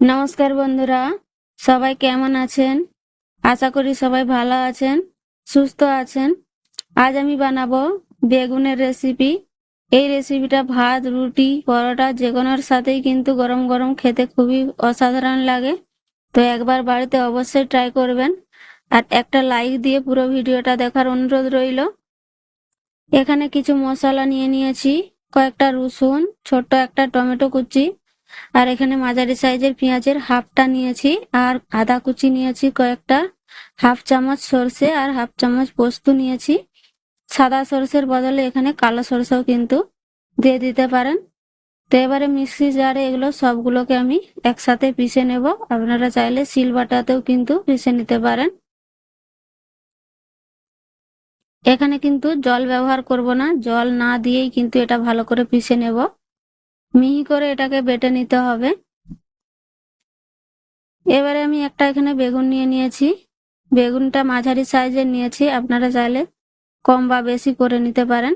নমস্কার বন্ধুরা, সবাই কেমন আছেন? আশা করি সবাই ভালো আছেন, সুস্থ আছেন। আজ আমি বানাবো বেগুনের রেসিপি এই রেসিপিটা ভাত, রুটি, পরোটা যে কোনোর সাথেই কিন্তু গরম গরম খেতে খুবই অসাধারণ লাগে। তো একবার বাড়িতে অবশ্যই ট্রাই করবেন। আর একটা লাইক দিয়ে পুরো ভিডিওটা দেখার অনুরোধ রইল। এখানে কিছু মশলা নিয়ে নিয়েছি, কয়েকটা রসুন, ছোট্ট একটা টমেটো কুচি আর এখানে মাঝারি সাইজের পেঁয়াজের হাফটা নিয়েছি আর আদা কুচি নিয়েছি কয়েকটা, হাফ চামচ সর্ষে আর হাফ চামচ পোস্ত নিয়েছি। সাদা সর্ষের বদলে এখানে কালো সর্ষেও কিন্তু দিয়ে দিতে পারেন। তো এবারে মিক্সি জারে এগুলো সবগুলোকে আমি একসাথে পিষে নেব। আপনারা চাইলে শিল বাটাতেও কিন্তু পিষে নিতে পারেন। এখানে কিন্তু জল ব্যবহার করব না, জল না দিয়েই কিন্তু এটা ভালো করে পিষে নেব। মিহি করে এটাকে বেটে নিতে হবে। এবারে আমি একটা এখানে বেগুন নিয়ে নিয়েছি। বেগুনটা মাঝারি সাইজের নিয়েছি, আপনারা চাইলে কম বা বেশি করে নিতে পারেন।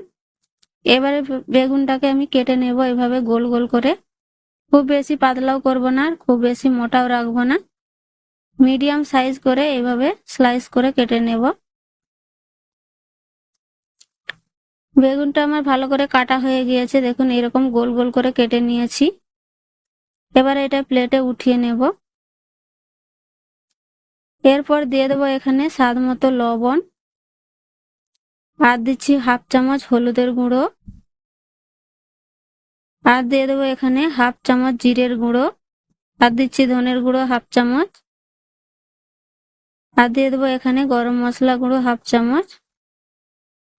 এবারে বেগুনটাকে আমি কেটে নেব এভাবে গোল গোল করে। খুব বেশি পাতলাও করব না আর খুব বেশি মোটাও রাখব না। মিডিয়াম সাইজ করে এভাবে স্লাইস করে কেটে নেব। বেগুনটা আমার ভালো করে কাটা হয়ে গিয়েছে। দেখুন, এরকম গোল গোল করে কেটে নিয়েছি। এবার এটা প্লেটে উঠিয়ে নেব। এরপর দিয়ে দেবো এখানে স্বাদ মতো লবণ। আর দিচ্ছি হাফ চামচ হলুদের গুঁড়ো। আর দিয়ে দেবো এখানে হাফ চামচ জিরের গুঁড়ো। আর দিচ্ছি ধনের গুঁড়ো হাফ চামচ। আর দিয়ে দেবো এখানে গরম মশলা গুঁড়ো হাফ চামচ।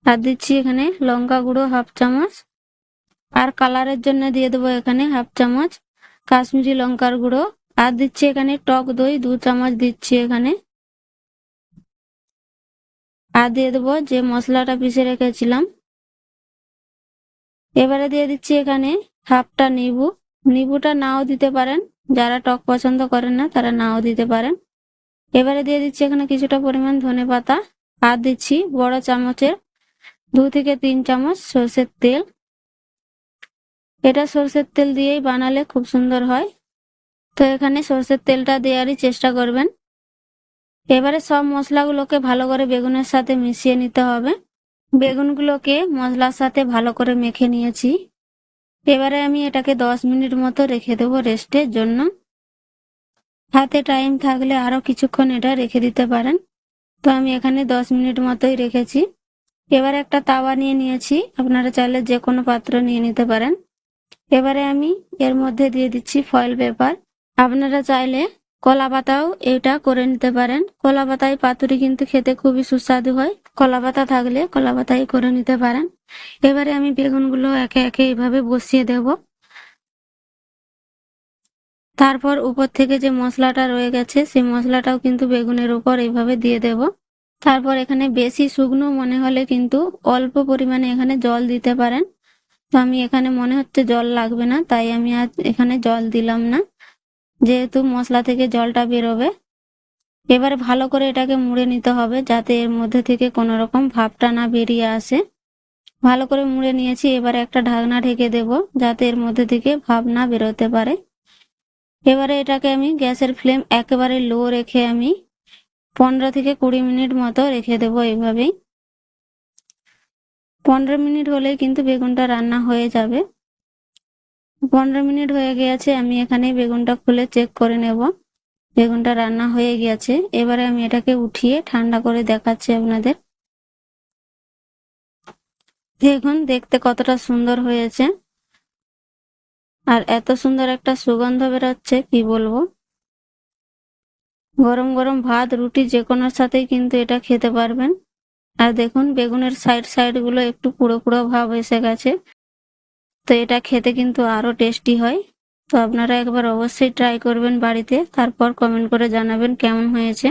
আর দিচ্ছি এখানে লঙ্কা গুঁড়ো হাফ চামচ। আর কালারের জন্য দিয়ে দেবো এখানে হাফ চামচ কাশ্মীরি লঙ্কার গুঁড়ো। আর দিচ্ছি এখানে টক দই দু চামচ দিচ্ছি এখানে। আর দিয়ে দেবো যে মশলাটা পিষে রেখেছিলাম। এবারে দিয়ে দিচ্ছি এখানে হাফটা নিবু। নিবুটা নাও দিতে পারেন। যারা টক পছন্দ করেন না, তারা নাও দিতে পারেন। এবারে দিয়ে দিচ্ছি এখানে কিছুটা পরিমাণ ধনে পাতা আর দিচ্ছি বড় চামচের দু থেকে তিন চামচ সর্ষের তেল। এটা সর্ষের তেল দিয়েই বানালে খুব সুন্দর হয়। তো এখানে সর্ষের তেলটা দেওয়ারই চেষ্টা করবেন। এবারে সব মশলাগুলোকে ভালো করে বেগুনের সাথে মিশিয়ে নিতে হবে। বেগুনগুলোকে মশলার সাথে ভালো করে মেখে নিয়েছি। এবারে আমি এটাকে দশ মিনিট মতো রেখে দেবো রেস্টের জন্য। হাতে টাইম থাকলে আরও কিছুক্ষণ এটা রেখে দিতে পারেন। তো আমি এখানে দশ মিনিট মতোই রেখেছি। এবারে একটা তাওয়া নিয়ে নিয়েছি। আপনারা চাইলে যে কোনো পাত্র নিয়ে নিতে পারেন। এবারে আমি এর মধ্যে দিয়ে দিচ্ছি ফয়েল পেপার আপনারা চাইলে কলা পাতাও এটা করে নিতে পারেন। কলা পাতায় পাতুরি কিন্তু খেতে খুবই সুস্বাদু হয়। কলা পাতা থাকলে কলা পাতাই করে নিতে পারেন। এবারে আমি বেগুনগুলো একে একে এইভাবে বসিয়ে দেব। তারপর উপর থেকে যে মশলাটা রয়ে গেছে, সেই মশলাটাও কিন্তু বেগুনের উপর এইভাবে দিয়ে দেব। তারপর এখানে বেশি শুকনো মনে হলে কিন্তু অল্প পরিমাণে এখানে জল দিতে পারেন। তো আমি এখানে মনে হচ্ছে জল লাগবে না, তাই আমি আজ এখানে জল দিলাম না। যেহেতু মশলা থেকে জলটা বেরোবে, এবারে ভালো করে এটাকে মুড়ে নিতে হবে যাতে এর মধ্যে থেকে কোনো রকম ভাবটা না বেরিয়ে আসে। ভালো করে মুড়ে নিয়েছি, এবারে একটা ঢাকনা ঢেকে দেব যাতে এর মধ্যে থেকে ভাব না বেরোতে পারে। এবারে এটাকে আমি গ্যাসের ফ্লেম একেবারে লো রেখে আমি পনেরো থেকে কুড়ি মিনিট মতো রেখে দেবো এইভাবেই। পনেরো মিনিট হলেই কিন্তু বেগুনটা রান্না হয়ে যাবে। পনেরো মিনিট হয়ে গিয়েছে, আমি এখানে বেগুনটা খুলে চেক করে নেব। বেগুনটা রান্না হয়ে গিয়েছে, এবারে আমি এটাকে উঠিয়ে ঠান্ডা করে দেখাচ্ছি আপনাদের। দেখুন, দেখতে কতটা সুন্দর হয়েছে। আর এত সুন্দর একটা সুগন্ধ বেরোচ্ছে, কি বলব? গরম গরম ভাত, রুটি যে কোনোর সাথেই কিন্তু এটা খেতে পারবেন। আর দেখুন, বেগুনের সাইড সাইডগুলো একটু পুরো পুরো ভাব এসে গেছে। তো এটা খেতে কিন্তু আরও টেস্টি হয়। তো আপনারা একবার অবশ্যই ট্রাই করবেন বাড়িতে। তারপর কমেন্ট করে জানাবেন কেমন হয়েছে।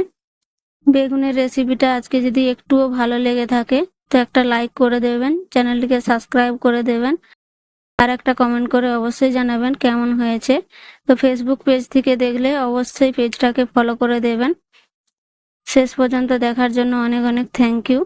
বেগুনের রেসিপিটা আজকে যদি একটুও ভালো লেগে থাকে, তো একটা লাইক করে দেবেন। চ্যানেলটিকে সাবস্ক্রাইব করে দেবেন। আর একটা কমেন্ট করে অবশ্যই জানাবেন কেমন হয়েছে। তো ফেসবুক পেজ থেকে দেখলে অবশ্যই পেজটাকে ফলো করে দেবেন। শেষ পর্যন্ত দেখার জন্য অনেক অনেক থ্যাংক ইউ